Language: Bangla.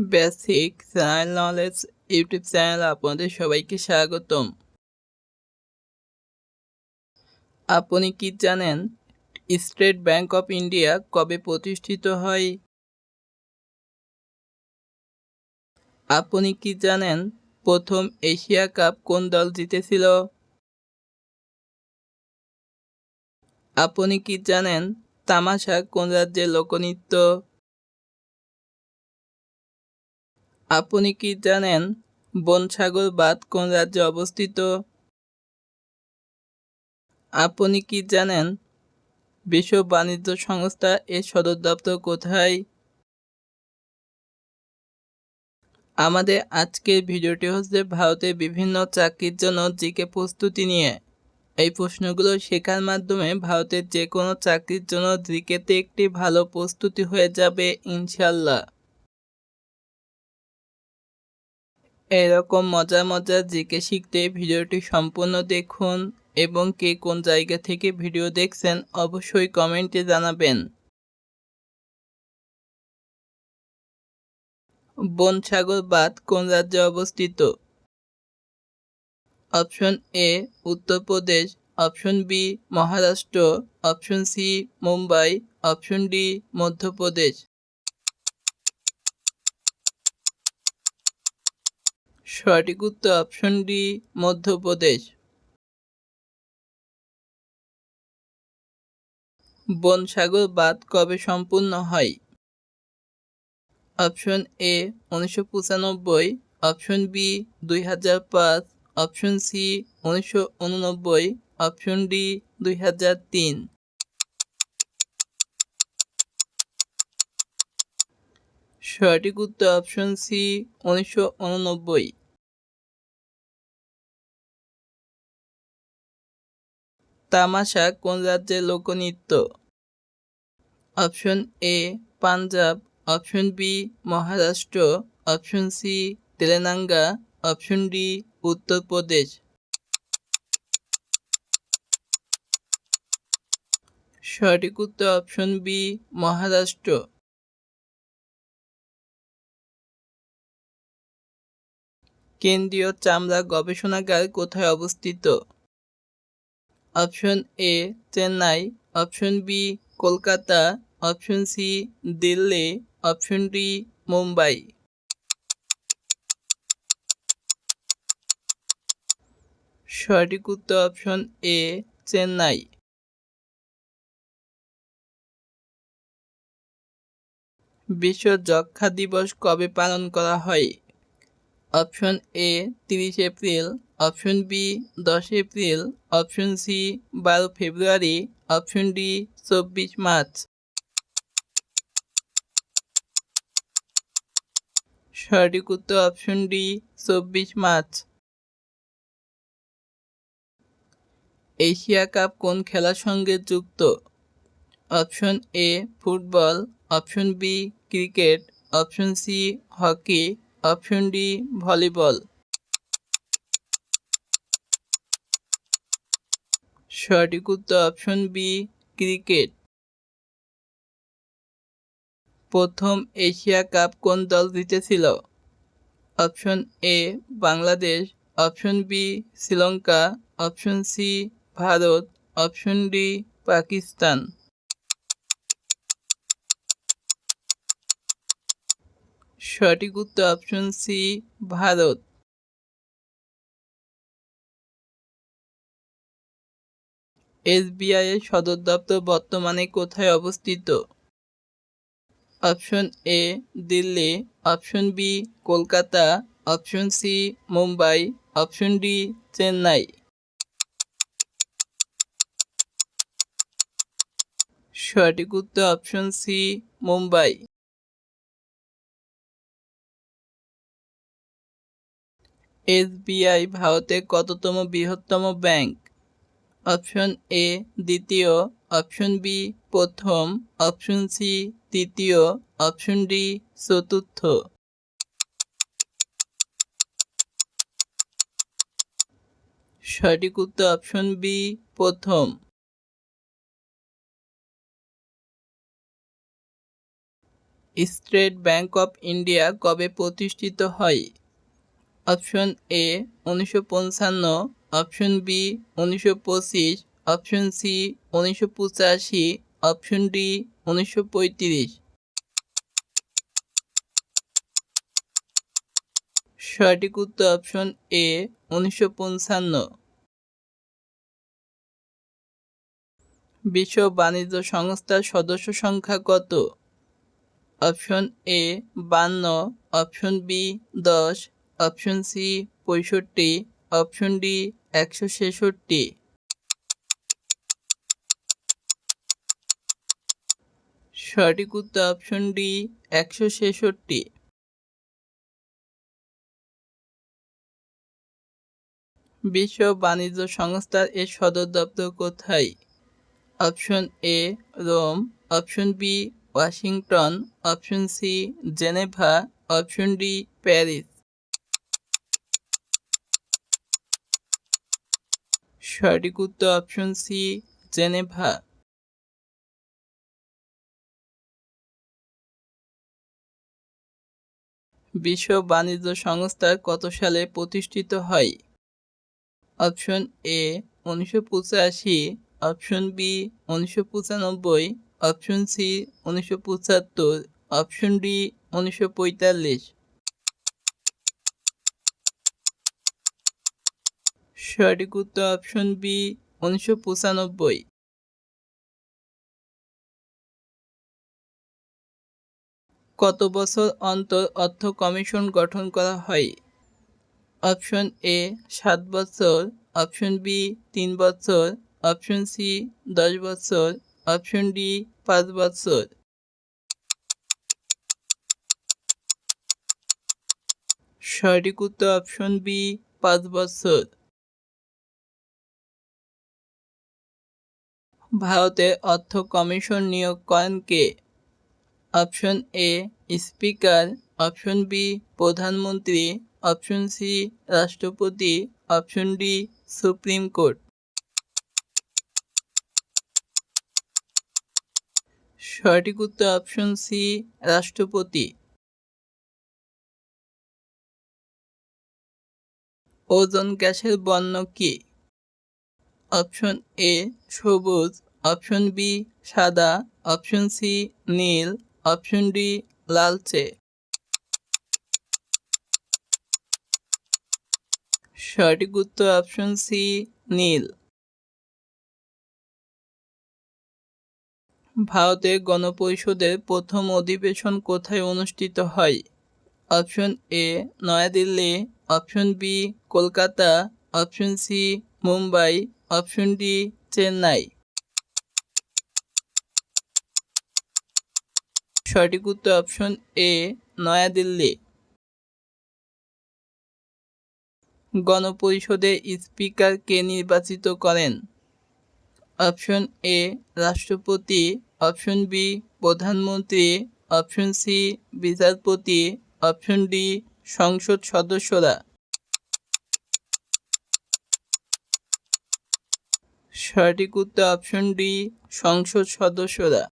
Basic general knowledge YouTube channel আপনাদের সবাইকে স্বাগতম। আপনি কি জানেন স্টেট ব্যাংক অফ ইন্ডিয়া কবে প্রতিষ্ঠিত হয়? আপনি কি জানেন প্রথম এশিয়া কাপ কোন দল জিতেছিল? আপনি কি জানেন তামাশা কোন রাজ্যের লোকনৃত্য? আপনি কি জানেন বনসাগর বাঁধ কোন রাজ্যে অবস্থিত? আপনি কি জানেন বিশ্ব বাণিজ্য সংস্থা এর সদর দপ্তর কোথায়? আমাদের আজকের ভিডিওটি হচ্ছে ভারতের বিভিন্ন চাকরির জন্য জিকে প্রস্তুতি নিয়ে। এই প্রশ্নগুলো শেখার মাধ্যমে ভারতের যে কোনো চাকরির জন্য জিকেতে একটি ভালো প্রস্তুতি হয়ে যাবে ইনশাল্লাহ এরকম মজার মজার জিকে শিখতে ভিডিওটি সম্পূর্ণ দেখুন এবং কে কোন জায়গা থেকে ভিডিও দেখছেন অবশ্যই কমেন্টে জানাবেন। বনসাগর বাঁধ কোন রাজ্যে অবস্থিত? Option A Uttar Pradesh option B, Maharashtra. Option C, Mumbai. Option D Madhya Pradesh সঠিক উত্তর অপশন ডি মধ্যপ্রদেশ। বনসাগর বাঁধ কবে সম্পূর্ণ হয়? অপশন এ উনিশশো পঁচানব্বই। অপশন বি দুই হাজার পাঁচ। অপশন সি উনিশশো উননব্বই। অপশন ডি দুই হাজার তিন। সঠিক উত্তর অপশন সি উনিশশো উননব্বই। তামাশা কোন রাজ্যের লোকনৃত্য? Option A, Punjab. Option B, Maharashtra. Option C, Telangana. Option D, Uttar Pradesh. সঠিক উত্তর অপশন বি, মহারাষ্ট্র। কেন্দ্রীয় চামড়া গবেষণাগার কোথায় অবস্থিত? Option A Chennai, option B Kolkata, option C Delhi, option D Mumbai. সঠিক উত্তর অপশন এ চেন্নাই। বিশ্ব যক্ষা দিবস কবে পালন করা হয়? অপশন এ তিরিশ এপ্রিল অপশন বি, দশ এপ্রিল। অপশন সি, বারো ফেব্রুয়ারি। অপশন ডি, চব্বিশ মার্চ। সঠিক উত্তর অপশন ডি, চব্বিশ মার্চ। এশিয়া কাপ কোন খেলার সঙ্গে যুক্ত? Option A, football. Option B, cricket. Option C, hockey. Option D, volleyball. সঠিক উত্তর অপশন বি ক্রিকেট প্রথম এশিয়া কাপ কোন দল জিতেছিল? Option A Bangladesh. Option B Sri Lanka. Option C Bharat. Option D Pakistan. সঠিক উত্তর অপশন সি ভারত. এসবিআই এর সদর দপ্তর বর্তমানে কোথায় অবস্থিত? Option A, Delhi. Option B, Kolkata. Option C, Mumbai. Option D, Chennai. সঠিক উত্তর অপশন সি, মুম্বাই। এসবিআই ভারতের কততম বৃহত্তম ব্যাংক? অপশন এ দ্বিতীয়, অপশন বি প্রথম, অপশন সি তৃতীয়, অপশন ডি চতুর্থ। সঠিক উত্তর অপশন বি প্রথম। স্টেট ব্যাংক অফ ইন্ডিয়া কবে প্রতিষ্ঠিত হয়? অপশন এ উনিশশো পঞ্চান্ন, অপশন বি উনিশশো পঁচিশ, অপশন সি উনিশশো পঁচাশি, অপশন ডি উনিশশো পঁয়ত্রিশ। সঠিক উত্তর অপশন এ উনিশশো পঞ্চান্ন। বিশ্ব বাণিজ্য সংস্থার সদস্য সংখ্যা কত? অপশন এ বান্ন, অপশন বি দশ অপশন সি পঁয়ষট্টি, অপশন ডি একশো ছেষট্টি। সঠিক উত্তর অপশন ডি একশো ছেষট্টি। বিশ্ব বাণিজ্য সংস্থার এর সদর দপ্তর কোথায়? Option A Rome, option B Washington, option C Geneva, option D Paris. সঠিক উত্তর অপশন সি জেনেভা। বিশ্ব বাণিজ্য সংস্থা কত সালে প্রতিষ্ঠিত হয়? অপশন এ উনিশশো পঁচাশি। অপশন বি উনিশশো পঁচানব্বই। অপশন সি উনিশশো পঁচাত্তর। অপশন ডি উনিশশো পঁয়তাল্লিশ। সঠিক উত্তর অপশন বি, উনিশশো পঁচানব্বই। কত বছর অন্তর অর্থ কমিশন গঠন করা হয়? অপশন এ, সাত বছর। অপশন বি, তিন বছর। অপশন সি, দশ বছর। অপশন ডি, পাঁচ বছর। সঠিক উত্তর অপশন বি, পাঁচ বছর। ভারতের অর্থ কমিশন নিয়োগ করেন কে? Option A, speaker. Option B, প্রধানমন্ত্রী। অপশন সি, রাষ্ট্রপতি। Option D, supreme court. সঠিক উত্তর অপশন সি, রাষ্ট্রপতি। ওজন গ্যাসের বর্ণ কি? অপশন এ সবুজ, অপশন বি সাদা, অপশন সি নীল, অপশন ডি লালচে। সঠিক উত্তর অপশন সি নীল। ভারতের গণপরিষদের প্রথম অধিবেশন কোথায় অনুষ্ঠিত হয়? Option A New Delhi, option B Kolkata, option C Mumbai option D Chennai. সঠিক উত্তর অপশন এ নয়াদিল্লি। গণপরিষদের স্পিকার কে নির্বাচিত করেন? অপশন এ রাষ্ট্রপতি। অপশন বি প্রধানমন্ত্রী। অপশন সি বিচারপতি। অপশন ডি সংসদ সদস্যরা। সঠিক উত্তর অপশন ডি সংসদ সদস্যরা।